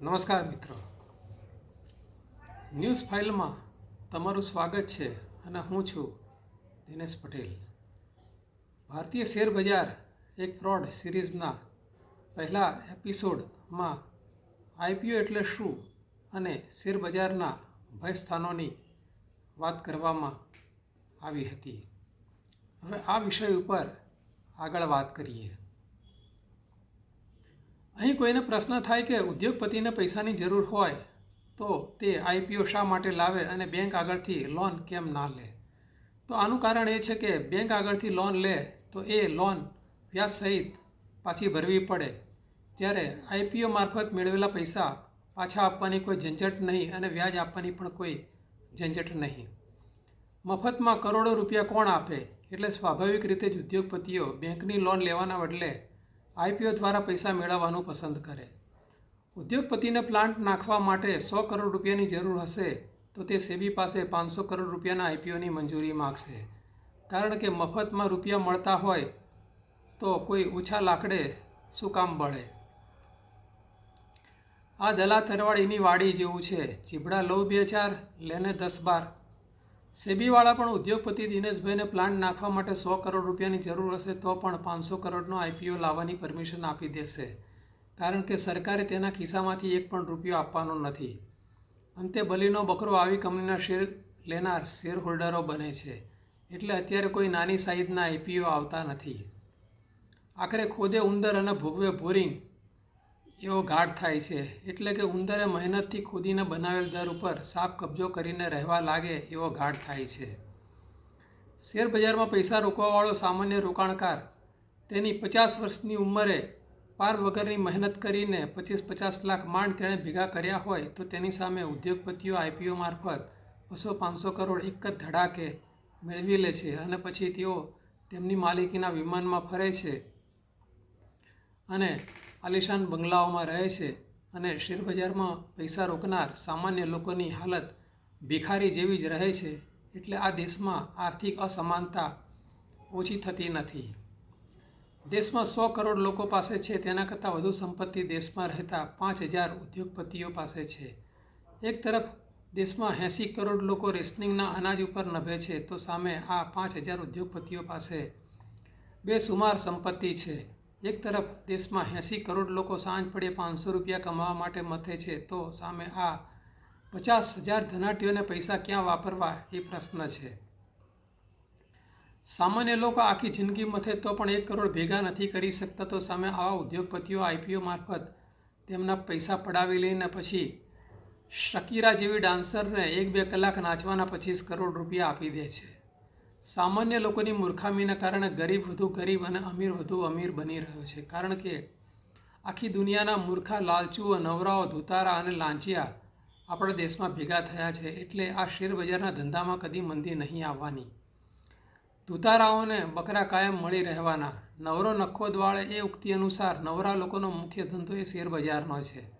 નમસ્કાર મિત્રો. ન્યૂઝ ફાઇલમાં તમારું સ્વાગત છે અને હું છું દિનેશ પટેલ. ભારતીય શેર બજાર એક ફ્રોડ સિરીઝના પહેલા એપિસોડમાં આઈપીઓ એટલે શું અને શેર બજારના ભય સ્થાનોની વાત કરવામાં આવી હતી. હવે આ વિષય ઉપર આગળ વાત કરીએ. અહીં કોઈને પ્રશ્ન થાય કે ઉદ્યોગપતિને પૈસાની જરૂર હોય તો તે આઈપીઓ શા માટે લાવે અને બેંક આગળથી લોન કેમ ના લે? તો આનું કારણ એ છે કે બેંક આગળથી લોન લે તો એ લોન વ્યાજ સહિત પાછી ભરવી પડે. ત્યારે આઈપીઓ મારફત મેળવેલા પૈસા પાછા આપવાની કોઈ ઝંઝટ નહીં અને વ્યાજ આપવાની પણ કોઈ ઝંઝટ નહીં. મફતમાં કરોડો રૂપિયા કોણ આપે? એટલે સ્વાભાવિક રીતે જ ઉદ્યોગપતિઓ બેંકની લોન લેવાના બદલે આઈપીઓ દ્વારા પૈસા મેળવવાનું પસંદ કરે. ઉદ્યોગપતિને પ્લાન્ટ નાખવા માટે સો કરોડ રૂપિયાની જરૂર હશે તો તે સેબી પાસે પાંચસો કરોડ રૂપિયાના આઈપીઓની મંજૂરી માગશે. કારણ કે મફતમાં રૂપિયા મળતા હોય તો કોઈ ઓછા લાકડે શું કામ બળે? આ દલા તરવાડીની વાડી જેવું છે. ચીબડા લવ બે ચાર, લેને દસ બાર. સેબીવાળા પણ ઉદ્યોગપતિ દિનેશભાઈને પ્લાન્ટ નાખવા માટે સો કરોડ રૂપિયાની જરૂર હશે તો પણ પાંચસો કરોડનો આઈપીઓ લાવવાની પરમિશન આપી દેશે. કારણ કે સરકારે તેના ખિસ્સામાંથી એક પણ રૂપિયો આપવાનો નથી. અંતે બલીનો બકરો આવી કંપનીના શેર લેનાર શેર હોલ્ડરો બને છે. એટલે અત્યારે કોઈ નાની સાઈઝના આઈપીઓ આવતા નથી. આખરે ખોદે ઉંદર અને ભોગવે બોરિંગ એવો ગાઢ થાય છે. એટલે કે ઉંદરે મહેનતથી ખોદીને બનાવેલ દર ઉપર સાપ કબજો કરીને રહેવા લાગે એવો ગાઢ થાય છે. શેર બજારમાં પૈસા રોકવાવાળો સામાન્ય રોકાણકાર તેની પચાસ વર્ષની ઉંમરે પાર વગરની મહેનત કરીને પચીસ પચાસ લાખ માંડ તેણે ભેગા કર્યા હોય તો તેની સામે ઉદ્યોગપતિઓ આઈપીઓ મારફત બસો પાંચસો કરોડ એક જ ધડાકે મેળવી લે છે અને પછી તેઓ તેમની માલિકીના વિમાનમાં ફરે છે. અને આલિશાન બંગલાઓમાં રહે છે અને શેરબજારમાં પૈસા રોકનાર સામાન્ય લોકોની હાલત ભિખારી જેવી જ રહે છે એટલે આ દેશમાં આર્થિક અસમાનતા ઓછી થતી નથી. દેશમાં સો કરોડ લોકો પાસે છે, તેના કરતાં વધુ સંપત્તિ દેશમાં રહેતા પાંચ હજાર ઉદ્યોગપતિઓ પાસે છે. એક તરફ, દેશમાં એંસી કરોડ લોકો રેશનિંગના અનાજ ઉપર નભે છે, તો સામે આ પાંચ હજાર ઉદ્યોગપતિઓ પાસે બેસુમાર સંપત્તિ છે. એક તરફ દેશમાં એંસી કરોડ લોકો સાંજ પડે પાંચસો રૂપિયા કમાવા માટે મથે છે, તો સામે આ પચાસ હજાર ધનાટીઓને પૈસા ક્યાં વાપરવા એ પ્રશ્ન છે. સામાન્ય લોકો આખી જિંદગી મથે તો પણ એક કરોડ ભેગા નથી કરી શકતા, તો સામે આવા ઉદ્યોગપતિઓ આઈપીઓ મારફત તેમના પૈસા પડાવી લઈને પછી શકીરા જેવી ડાન્સરને એક બે કલાક નાચવાના પચીસ કરોડ રૂપિયા આપી દે છે. સામાન્ય લોકોની મૂર્ખામીના કારણે ગરીબ વધુ ગરીબ અને અમીર વધુ અમીર બની રહ્યો છે. કારણ કે આખી દુનિયાના મૂર્ખા, લાલચુઓ, નવરાઓ, ધુતારા અને લાંચિયા આપણા દેશમાં ભેગા થયા છે એટલે આ શેર બજારના ધંધામાં કદી મંદી નહીં આવવાની. ધુતારાઓને બકરા કાયમ મળી રહેવાના. નવરો નખો દ્વાળે એ ઉક્તિ અનુસાર નવરા લોકોનો મુખ્ય ધંધો એ શેર બજારનો છે.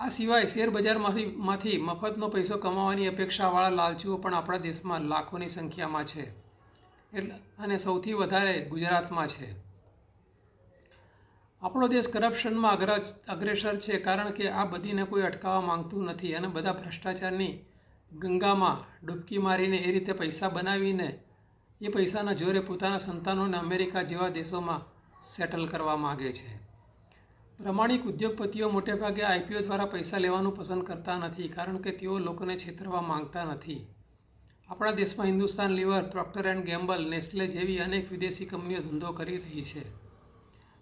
આ સિવાય શેર બજારમાંથી માંથી મફતનો પૈસો કમાવાની અપેક્ષાવાળા લાલચીઓ પણ આપણા દેશમાં લાખોની સંખ્યામાં છે. એટલે અને સૌથી વધારે ગુજરાતમાં છે. આપણો દેશ કરપ્શનમાં અગ્ર અગ્રેસર છે કારણ કે આ બધીને કોઈ અટકાવવા માંગતું નથી અને બધા ભ્રષ્ટાચારની ગંગામાં ડૂબકી મારીને એ રીતે પૈસા બનાવીને એ પૈસાના જોરે પોતાના સંતાનોને અમેરિકા જેવા દેશોમાં સેટલ કરવા માગે છે. પ્રમાણિક ઉદ્યોગપતિઓ મોટેભાગે આઈપીઓ દ્વારા પૈસા લેવાનું પસંદ કરતા નથી કારણ કે તેઓ લોકોને છેતરવા માંગતા નથી. આપણા દેશમાં Hindustan Lever, Procter and Gamble, Nestle જેવી અનેક વિદેશી કંપનીઓ ધંધો કરી રહી છે.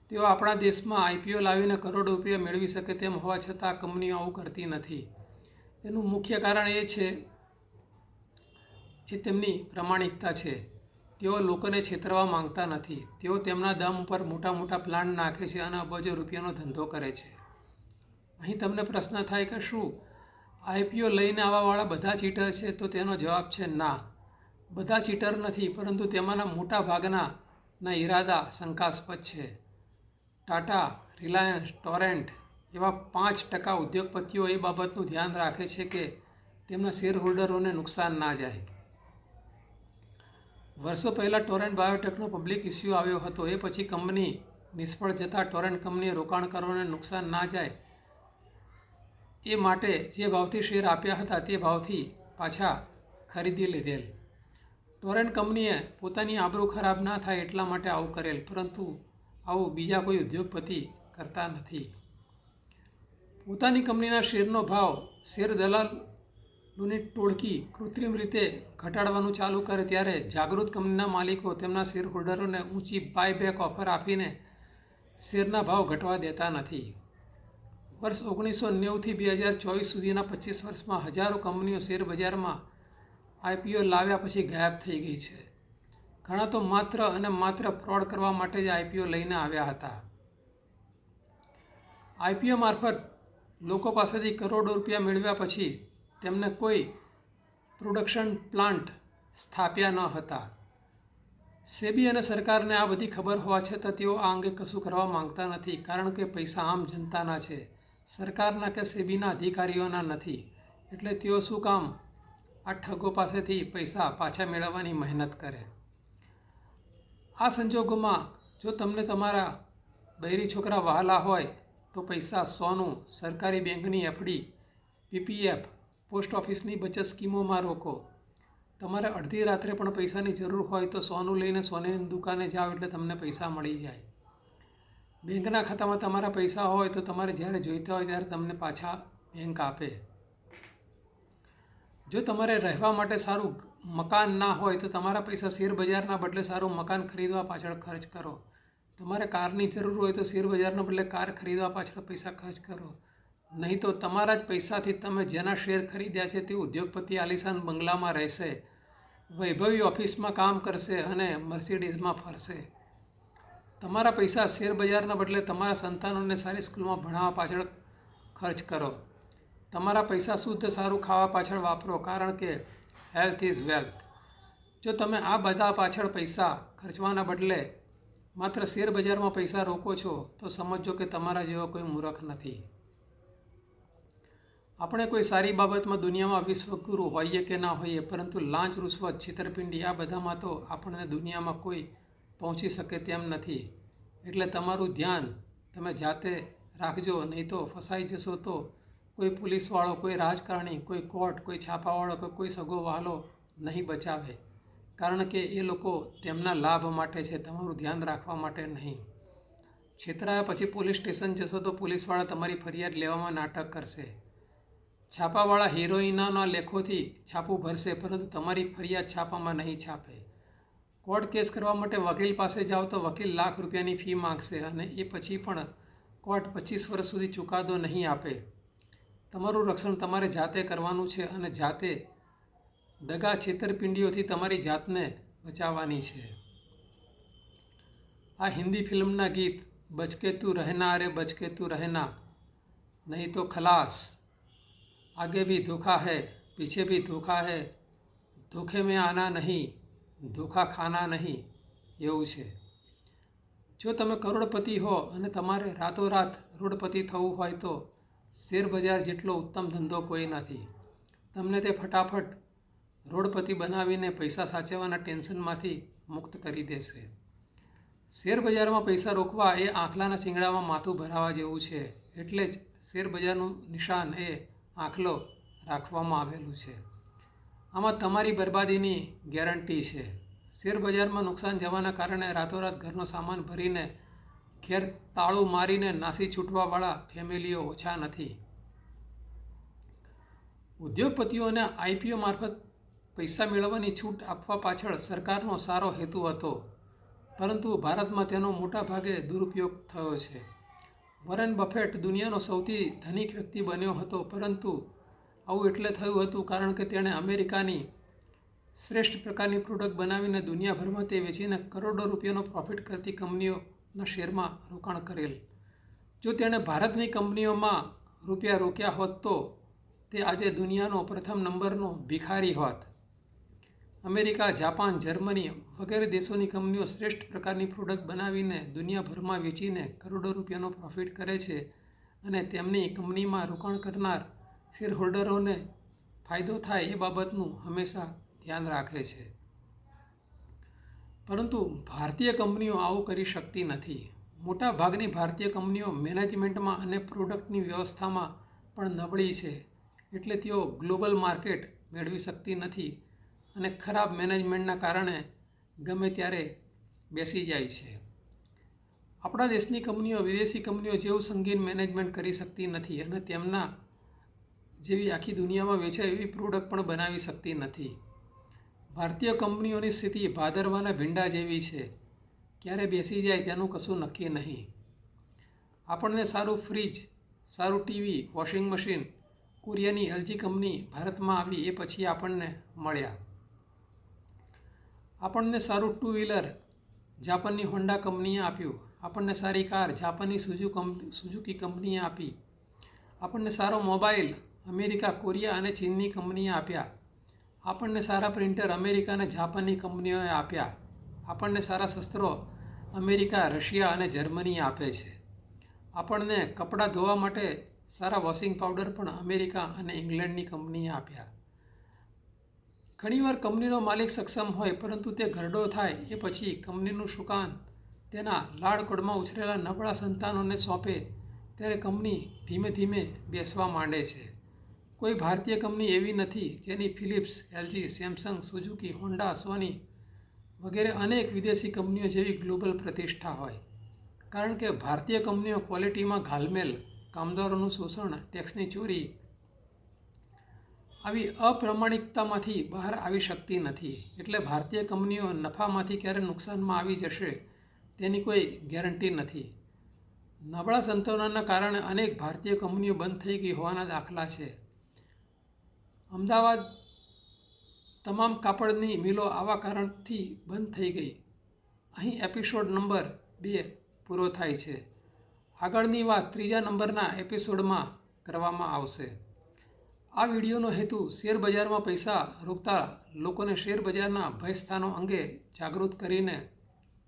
તેઓ આપણા દેશમાં આઈપીઓ લાવીને કરોડો રૂપિયા મેળવી શકે તેમ હોવા છતાં કંપનીઓ આવું કરતી નથી. એનું મુખ્ય કારણ એ છે, એ તેમની પ્રમાણિકતા છે. તેઓ લોકોને છેતરવા માંગતા નથી. તેઓ તેમના દમ ઉપર મોટા મોટા પ્લાન્ટ નાખે છે અને અબજો રૂપિયાનો ધંધો કરે છે. અહીં તમને પ્રશ્ન થાય કે શું? આઈપીઓ લઈને આવવાવાળા બધા ચીટર છે તો તેનો જવાબ છે ના. બધા ચીટર નથી, પરંતુ તેમાંના મોટા ભાગના ના ઈરાદા શંકાસ્પદ છે. ટાટા, રિલાયન્સ, ટોરેન્ટ એવા પાંચ ટકા ઉદ્યોગપતિઓ એ બાબતનું ધ્યાન રાખે છે કે તેમના શેર હોલ્ડરોને નુકસાન ના જાય. વર્ષો પહેલાં ટોરેન્ટ બાયોટેકનો પબ્લિક ઇસ્યુ આવ્યો હતો. એ પછી કંપની નિષ્ફળ જતાં ટોરેન્ટ કંપનીએ રોકાણકારોને નુકસાન ના જાય એ માટે જે ભાવથી શેર આપ્યા હતા તે ભાવથી પાછા ખરીદી લીધેલ. ટોરેન્ટ કંપનીએ પોતાની આબરૂ ખરાબ ના થાય એટલા માટે આવું કરેલ, પરંતુ આવું બીજા કોઈ ઉદ્યોગપતિ કરતા નથી. પોતાની કંપનીના શેરનો ભાવ શેર દલાલોની ટોળકી કૃત્રિમ રીતે ઘટાડવાનું ચાલુ કરે ત્યારે જાગૃત કંપનીના માલિકો તેમના શેર હોલ્ડરોને ઊંચી બાયબેક ઓફર આપીને શેરના ભાવ ઘટવા દેતા નથી. વર્ષ ઓગણીસો નેવુંથી બે હજાર ચોવીસ સુધીના પચીસ વર્ષમાં હજારો કંપનીઓ શેર બજારમાં આઈપીઓ લાવ્યા પછી ગાયબ થઈ ગઈ છે. ઘણા તો માત્ર અને માત્ર ફ્રોડ કરવા માટે જ આઈપીઓ લઈને આવ્યા હતા. આઈપીઓ મારફત લોકો પાસેથી કરોડો રૂપિયા મેળવ્યા પછી તેમને કોઈ પ્રોડક્શન પ્લાન્ટ સ્થાપ્યા ન હતા. સેબી અને સરકારને આ બધી ખબર હોવા છતાં તેઓ આ અંગે કશું કરવા માંગતા નથી, કારણ કે પૈસા આમ જનતાના છે. સરકારના કે સેબીના અધિકારીઓના નથી. એટલે તેઓ શું કામ? આ ઠગો પાસેથી પૈસા પાછા મેળવવાની મહેનત કરે. આ સંજોગોમાં જો તમને તમારા બૈરી છોકરા વહાલા હોય, તો પૈસા સોનું સરકારી બેંકની એફડી, પીપીએફ પોસ્ટ ઓફિસની બચત સ્કીમોમાં રોકો. તમારે અડધી રાત્રે પણ પૈસાની જરૂર હોય તો સોનું લઈને સોનેની દુકાને જાઓ એટલે તમને પૈસા મળી જાય. બેંકના ખાતામાં તમારા પૈસા હોય તો તમારે જ્યારે જોઈતા હોય ત્યારે તમને પાછા બેંક આપે. જો તમારે રહેવા માટે સારું મકાન ના હોય તો તમારા પૈસા શેર બજારના બદલે સારું મકાન ખરીદવા પાછળ ખર્ચ કરો. તમારે કારની જરૂર હોય તો શેરબજારના બદલે કાર ખરીદવા પાછળ પૈસા ખર્ચ કરો. નહીં તો તમારા જ પૈસાથી તમે જેના શેર ખરીદ્યા છે તે ઉદ્યોગપતિ આલિશાન બંગલામાં રહેશે, વૈભવી ઓફિસમાં કામ કરશે અને મર્સિડીઝમાં ફરશે. તમારા પૈસા શેર બજારના બદલે તમારા સંતાનોને સારી સ્કૂલમાં ભણાવવા પાછળ ખર્ચ કરો. તમારા પૈસા શુદ્ધ સારું ખાવા પાછળ વાપરો કારણ કે હેલ્થ ઇઝ વેલ્થ. જો તમે આ બધા પાછળ પૈસા ખર્ચવાના બદલે માત્ર શેર બજારમાં પૈસા રોકો છો, તો સમજો કે તમારા જેવો કોઈ મૂર્ખ નથી. આપણે કોઈ સારી બાબતમાં દુનિયામાં વિશ્વગુરુ હોઈએ કે ના હોઈએ, પરંતુ લાંચ રૂશ્વત છેતરપિંડી, આ બધામાં તો આપણને દુનિયામાં કોઈ પહોંચી શકે તેમ નથી. એટલે તમારું ધ્યાન તમે જાતે રાખજો, નહીં તો ફસાઈ જશો તો કોઈ પોલીસવાળો, કોઈ રાજકારણી, કોઈ કોર્ટ, કોઈ છાપાવાળો કે કોઈ સગો વહાલો નહીં બચાવે. કારણ કે એ લોકો તેમના લાભ માટે છે, તમારું ધ્યાન રાખવા માટે નહીં. છેતરાયા પછી પોલીસ સ્ટેશન જશો તો પોલીસવાળા તમારી ફરિયાદ લેવામાં નાટક કરશે. છાપાવાળા હિરોઈનાના લેખોથી છાપું ભરશે, પરંતુ તમારી ફરિયાદ છાપામાં નહીં છાપે. કોર્ટ કેસ કરવા માટે વકીલ પાસે જાઓ તો વકીલ લાખ રૂપિયાની ફી માંગશે અને એ પછી પણ કોર્ટ પચીસ વર્ષ સુધી ચુકાદો નહીં આપે. તમારું રક્ષણ તમારે જાતે કરવાનું છે અને જાતે દગા છેતરપિંડીઓથી તમારી જાતને બચાવવાની છે. આ હિન્દી ફિલ્મના ગીત, બચકે તું રહેના અરે બચકે તું રહેના નહીં તો ખલાસ. आगे भी धोखा है पीछे भी धोखा है ધોખે મેં આના નહીં ધોખા ખાના નહીં એવું છે જો તમે કરોડપતિ હો અને તમારે રાતોરાત રોડપતિ થવું હોય તો શેર બજાર જેટલો ઉત્તમ ધંધો કોઈ નથી તમને તે ફટાફટ રોડપતિ બનાવીને પૈસા સાચવવાના ટેન્શનમાંથી મુક્ત કરી દેશે શેર બજારમાં પૈસા રોકવા એ આંખલાના શિંગડામાં માથું ભરાવા જેવું છે એટલે જ શેર બજારનું નિશાન એ આંખલો રાખવામાં આવેલું છે. આમાં તમારી બરબાદીની ગેરંટી છે. શેર બજારમાં નુકસાન જવાના કારણે રાતોરાત ઘરનો સામાન ભરીને ઘેર તાળું મારીને નાસી છૂટવાવાળા ફેમિલીઓ ઓછા નથી. ઉદ્યોગપતિઓને આઈપીઓ મારફત પૈસા મેળવવાની છૂટ આપવા પાછળ સરકારનો સારો હેતુ હતો, પરંતુ ભારતમાં તેનો મોટા ભાગે દુરુપયોગ થયો છે. વોરેન બફેટ દુનિયાનો સૌથી ધનિક વ્યક્તિ બન્યો હતો, પરંતુ આવું એટલે થયું હતું કારણ કે તેણે અમેરિકાની શ્રેષ્ઠ પ્રકારની પ્રોડક્ટ બનાવીને દુનિયાભરમાં તે વેચીને કરોડો રૂપિયાનો પ્રોફિટ કરતી કંપનીઓના શેરમાં રોકાણ કરેલ. જો તેણે ભારતની કંપનીઓમાં રૂપિયા રોક્યા હોત તો તે આજે દુનિયાનો પ્રથમ નંબરનો ભિખારી હોત. અમેરિકા, જાપાન, જર્મની વગેરે દેશોની કંપનીઓ શ્રેષ્ઠ પ્રકારની પ્રોડક્ટ બનાવીને દુનિયાભરમાં વેચીને કરોડો રૂપિયાનો પ્રોફિટ કરે છે અને તેમની કંપનીમાં રોકાણ કરનાર શેરહોલ્ડરોને ફાયદો થાય એ બાબતનું હંમેશા ધ્યાન રાખે છે. પરંતુ ભારતીય કંપનીઓ આવું કરી શકતી નથી. મોટા ભાગની ભારતીય કંપનીઓ મેનેજમેન્ટમાં અને પ્રોડક્ટની વ્યવસ્થામાં પણ નબળી છે. એટલે તેઓ ગ્લોબલ માર્કેટ મેળવી શકતી નથી. અને ખરાબ મેનેજમેન્ટના કારણે ગમે ત્યારે બેસી જાય છે. આપણા દેશની કંપનીઓ વિદેશી કંપનીઓ જેવું સંગીન મેનેજમેન્ટ કરી શકતી નથી અને તેમના જેવી આખી દુનિયામાં વેચાય એવી પ્રોડક્ટ પણ બનાવી શકતી નથી. ભારતીય કંપનીઓની સ્થિતિ ભાદરવાના ભીંડા જેવી છે. ક્યારે બેસી જાય તેનું કશું નક્કી નહીં. આપણને સારું ફ્રીજ, સારું ટીવી, વોશિંગ મશીન કોરિયાની એલજી કંપની ભારતમાં આવી એ પછી આપણને મળ્યા. આપણને સારું ટુ વ્હીલર જાપાનની હોન્ડા કંપનીએ આપ્યું. આપણને સારી કાર જાપાનની સુઝુ કંપની સુઝુકી કંપનીએ આપી. આપણને સારો મોબાઈલ અમેરિકા, કોરિયા અને ચીનની કંપનીએ આપ્યા. આપણને સારા પ્રિન્ટર અમેરિકા અને જાપાનની કંપનીઓએ આપ્યા. આપણને સારા શસ્ત્રો અમેરિકા, રશિયા અને જર્મની આપે છે. આપણને કપડાં ધોવા માટે સારા વોશિંગ પાવડર પણ અમેરિકા અને ઇંગ્લેન્ડની કંપનીએ આપ્યા. ઘણીવાર કંપનીનો માલિક સક્ષમ હોય, પરંતુ તે ઘરડો થાય, એ પછી કંપનીનું સુકાન તેના લાડકોડમાં ઉછરેલા નબળા સંતાનોને સોંપે, ત્યારે કંપની ધીમે ધીમે બેસવા માંડે છે. કોઈ ભારતીય કંપની એવી નથી, જેની Philips, LG, Samsung, Suzuki, Honda, Sony વગેરે અનેક વિદેશી કંપનીઓ જેવી ગ્લોબલ પ્રતિષ્ઠા હોય. કારણ કે ભારતીય કંપનીઓ ક્વોલિટીમાં ઘાલમેલ, કામદારોનું શોષણ, ટેક્સની ચોરી આવી અપ્રમાણિકતામાંથી બહાર આવી શકતી નથી. એટલે ભારતીય કંપનીઓ નફામાંથી ક્યારે નુકસાનમાં આવી જશે તેની કોઈ ગેરંટી નથી. નબળા સંતુલનના કારણે અનેક ભારતીય કંપનીઓ બંધ થઈ ગઈ હોવાના દાખલા છે. અમદાવાદ તમામ કાપડની મિલો આવા કારણથી બંધ થઈ ગઈ. અહીં એપિસોડ નંબર બે પૂરો થાય છે. આગળની વાત ત્રીજા નંબરના એપિસોડમાં કરવામાં આવશે. આ વિડીયોનો હેતુ શેર બજારમાં પૈસા રોકતા લોકોને શેર બજારના ભયસ્થાનો અંગે જાગૃત કરીને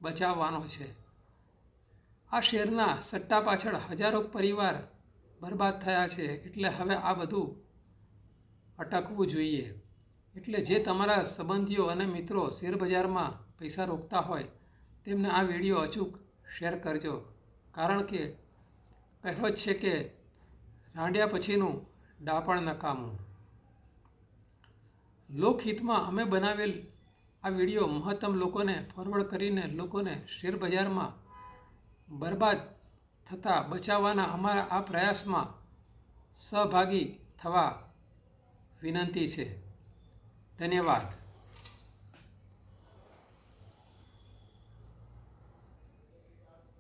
બચાવવાનો છે. આ શેરના સટ્ટા પાછળ હજારો પરિવાર બરબાદ થયા છે એટલે હવે આ બધું અટકવું જોઈએ. એટલે જે તમારા સંબંધીઓ અને મિત્રો શેર બજારમાં પૈસા રોકતા હોય તેમને આ વીડિયો અચૂક શેર કરજો. કારણ કે કહેવત છે કે રાંડ્યા પછીનું ડાપણ નકામું. લોકહિતમાં અમે બનાવેલ આ વીડિયો મહત્તમ લોકોને ફોરવર્ડ કરીને લોકોને શેર બજારમાં બરબાદ થતાં બચાવવાના અમારા આ પ્રયાસમાં સહભાગી થવા વિનંતી છે. ધન્યવાદ.